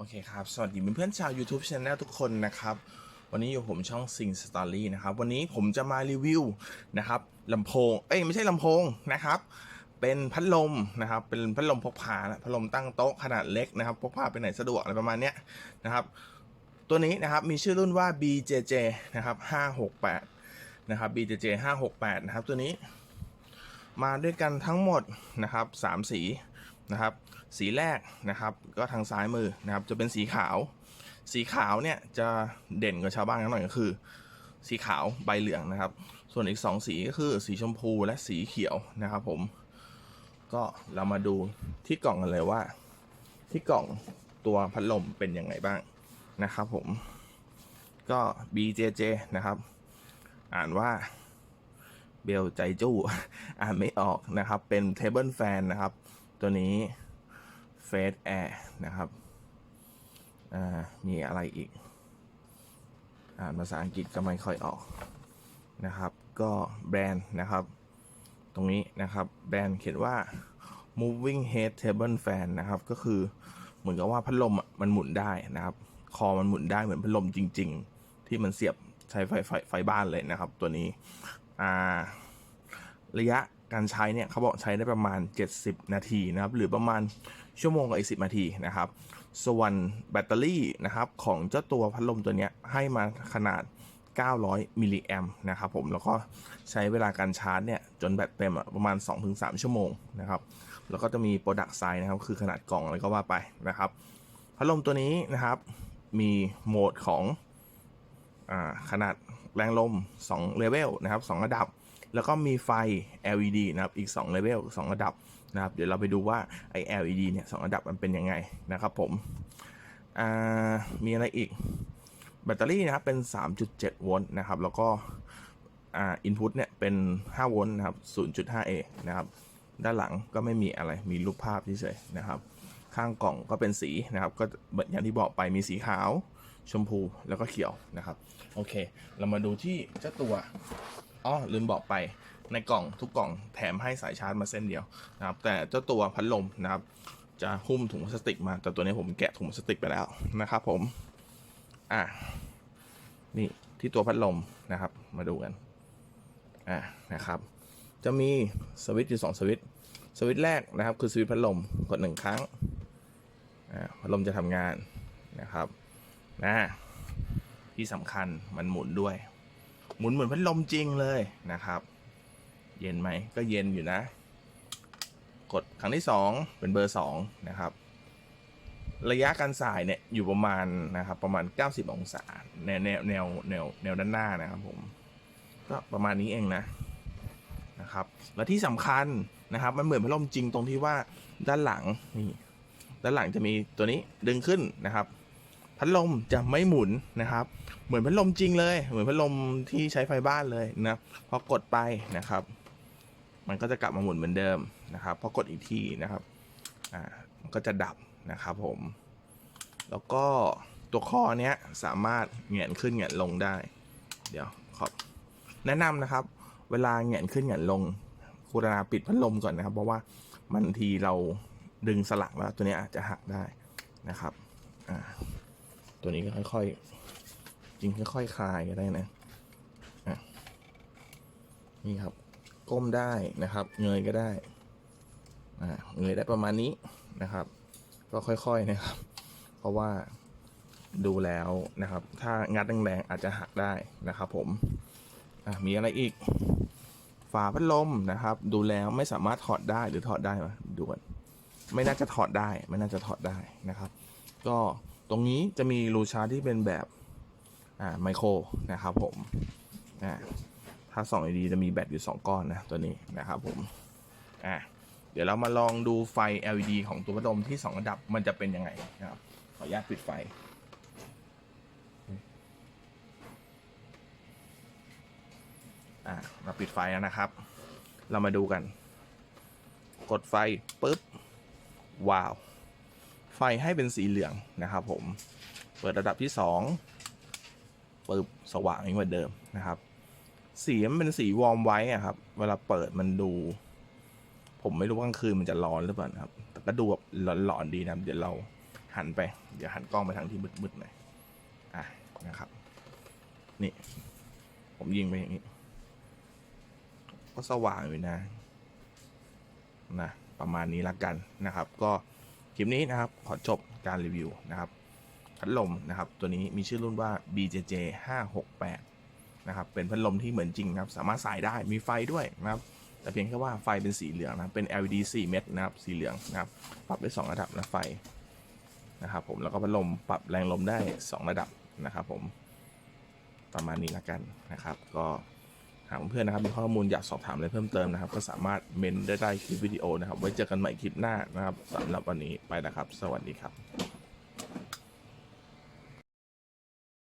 โอเคครับ สวัสดีเพื่อนๆชาว YouTube Channel ทุกคนนะครับ วันนี้อยู่ผมช่อง Sing Story นะครับ วันนี้ผมจะมารีวิวนะครับลำโพง เอ้ยไม่ใช่ลำโพงนะครับ เป็นพัดลมนะครับ เป็นพัดลมพกพานะพัดลมตั้งโต๊ะขนาดเล็กนะครับ พกพาไปไหนสะดวกอะไรประมาณเนี้ยนะครับ ตัวนี้นะครับมีชื่อรุ่นว่า BJJ นะครับ568นะครับ BJJ 568นะครับตัวนี้ มาด้วยกันทั้งหมดนะครับ3สี นะครับ สีแรกนะครับก็ทางซ้ายมือนะครับจะเป็นสีขาว สีขาวเนี่ยจะเด่นกว่าชาวบ้านกันหน่อยก็คือ สีขาวใบเหลืองนะครับ ส่วนอีก 2 สีก็คือสีชมพูและสีเขียวนะครับผมก็เรามาดูที่กล่องกันเลยว่า ที่กล่องตัวพัดลมเป็นยังไงบ้างนะครับผมก็ BJJ นะครับ อ่านว่าเบลใจจู้อ่านไม่ออกนะครับ เป็นเทเบิลแฟนนะครับ ตัวนี้เฟสแอร์นะครับอ่ามีอะไรอีก อ่านภาษาอังกฤษก็ไม่ค่อยออกนะครับ ก็แบรนด์นะครับ ตรงนี้นะครับ แบรนด์เขียนว่า moving head table fan นะครับ ก็คือเหมือนกับว่าพัดลมอะมันหมุนได้นะครับ คอมันหมุนได้เหมือนพัดลมจริง ๆ ที่มันเสียบใช้ไฟไฟไฟบ้านเลยนะครับ ตัวนี้ อ่า ระยะ การใช้เนี่ยเขาบอกใช้ได้ประมาณ 70 นาทีนะครับ หรือประมาณชั่วโมงกับอีก10นาทีนะครับ ส่วนแบตเตอรี่นะครับของเจ้าตัวพัดลมตัวนี้ให้มาขนาด 900 มิลลิแอมนะครับผมแล้วก็ใช้เวลาการชาร์จเนี่ยจนแบตเต็มประมาณ 2-3 ชั่วโมงนะครับแล้วก็จะมีโปรดักไซส์นะครับคือขนาดกล่องอะไรก็ว่าไปนะครับพัดลมตัวนี้นะครับมีโหมดของอขนาดแรงลม 2 เลเวลนะครับ 2 ระดับ แล้วก็มีไฟ LED นะครับอีก2เลเวล2ระดับนะครับเดี๋ยวเราไปดูว่าไอ้ LED เนี่ยสองระดับมันเป็นยังไงนะครับผมอ่ามีอะไรอีกแบตเตอรี่นะครับเป็น 3.7 โวลต์นะครับ แล้วก็อ่าอินพุตเนี่ยเป็น 5 โวลต์นะครับ 0.5A นะครับ ด้านหลังก็ไม่มีอะไรมีรูปภาพเฉยๆนะครับ ข้างกล่องก็เป็นสีนะครับ ก็อย่างที่บอกไปมีสีขาว ชมพูแล้วก็เขียวนะครับ โอเค เรามาดูที่เจ้าตัว อ๋อลืมบอกไปในกล่องทุกกล่องแถมให้สายชาร์จมาเส้นเดียวนะครับ แต่เจ้าตัวพัดลมนะครับ จะหุ้มถุงพลาสติกมา แต่ตัวนี้ผมแกะถุงพลาสติกไปแล้วนะครับผม อะนี่ที่ตัวพัดลมนะครับ มาดูกันอะนะครับ จะมีสวิตช์อยู่สองสวิตช์สวิตช์แรกนะครับ คือสวิตช์พัดลมกดหนึ่งครั้งอ่าพัดลมจะทำงานนะครับนะที่สำคัญมันหมุนด้วย หมุนเหมือนพัดลมจริงเลยนะครับ เย็นไหมก็เย็นอยู่นะ กดครั้งที่สองเป็นเบอร์สองนะครับ ระยะการสายเนี่ยอยู่ประมาณนะครับประมาณ 90 องศาแนวแนวแนวแนวแนวด้านหน้านะครับผมก็ประมาณนี้เองนะนะครับ และที่สำคัญนะครับ มันเหมือนพัดลมจริงตรงที่ว่าด้านหลังนี่ด้านหลังจะมีตัวนี้ดึงขึ้นนะครับ พัดลมจะไม่หมุนนะครับ เหมือนพัดลมจริงเลย เหมือนพัดลมที่ใช้ไฟบ้านเลยนะพอกดไปนะครับ มันก็จะกลับมาหมุนเหมือนเดิมนะครับพอกดอีกทีนะครับอ่ามันก็จะดับนะครับผม แล้วก็ตัวข้อเนี้ยสามารถเหงียนขึ้นเหงียนลงได้ เดี๋ยวขอบแนะนำนะครับ เวลาเหงียนขึ้นเหงียนลงกรุณาปิดพัดลมก่อนนะครับ เพราะว่าบางทีเราดึงสลักแล้วตัวเนี้ยอาจจะหักได้นะครับ อ่า ตัวนี้ก็ค่อยๆจริงค่อยๆคลายก็ได้นะะนี่ครับ ก้มได้นะครับ เงยก็ได้เงยได้ประมาณนี้นะครับ ก็ค่อยๆนะครับ เพราะว่าดูแล้วนะครับ ถ้างัดแรงๆอาจจะหักได้นะครับ ผมมีอะไรอีก ฝาพัดลมนะครับ ดูแล้วไม่สามารถถอดได้หรือถอดได้ไหมดูกันไม่น่าจะถอดได้ ไม่น่าจะถอดได้นะครับ ก็ ตรงนี้จะมีรูชาร์จที่เป็นแบบอ่าไมโครนะครับผมอ่าถ้าส่องดีๆจะมีแบตอยู่ 2 ก้อนนะตัวนี้นะครับผมอะเดี๋ยวเรามาลองดูไฟ LED ของตัวพัดลมที่ 2 ระดับมันจะเป็นยังไงนะครับ ขออนุญาตปิดไฟอะเราปิดไฟแล้วนะครับ เรามาดูกัน กดไฟปุ๊บ ว้าว ไฟให้เป็นสีเหลืองนะครับผม เปิดระดับที่2ปึ๊บสว่างเหมือนเดิมนะครับ สีมันเป็นสีวอร์มไว้อะครับ เวลาเปิดมันดู ผมไม่รู้ว่ากลางคืนมันจะร้อนหรือเปล่านะครับ แต่ก็ดูแบบหลอนๆดีนะ เดี๋ยวเราหันไป เดี๋ยวหันกล้องไปทางที่มืดๆหน่อย อะนะครับ นี่ ผมยิงไปอย่างนี้ ก็สว่างอยู่นะ นะประมาณนี้ละกันนะครับ ก็ ลิปนี้นะครับ ขอจบการรีวิวนะครับพัดลมนะครับ ตัวนี้มีชื่อรุ่นว่า BJJ 568นะครับ เป็นพัดลมที่เหมือนจริงนะครับ สามารถใส่ได้ มีไฟด้วยนะครับ แต่เพียงแค่ว่าไฟเป็นสีเหลืองนะ เป็น LED 4 เม็ดนะครับ สีเหลืองนะครับ ปรับได้ 2 ระดับนะไฟนะครับผม แล้วก็พัดลมปรับแรงลมได้ 2 ระดับนะครับผม ประมาณนี้ละกันนะครับ ก็ หากเพื่อนๆนะครับมีข้อมูลอยากสอบถามอะไรเพิ่มเติมนะครับ ก็สามารถเมนได้ใต้คลิปวิดีโอนะครับ ไว้เจอกันใหม่คลิปหน้านะครับสำหรับวันนี้ไปนะครับ สวัสดีครับ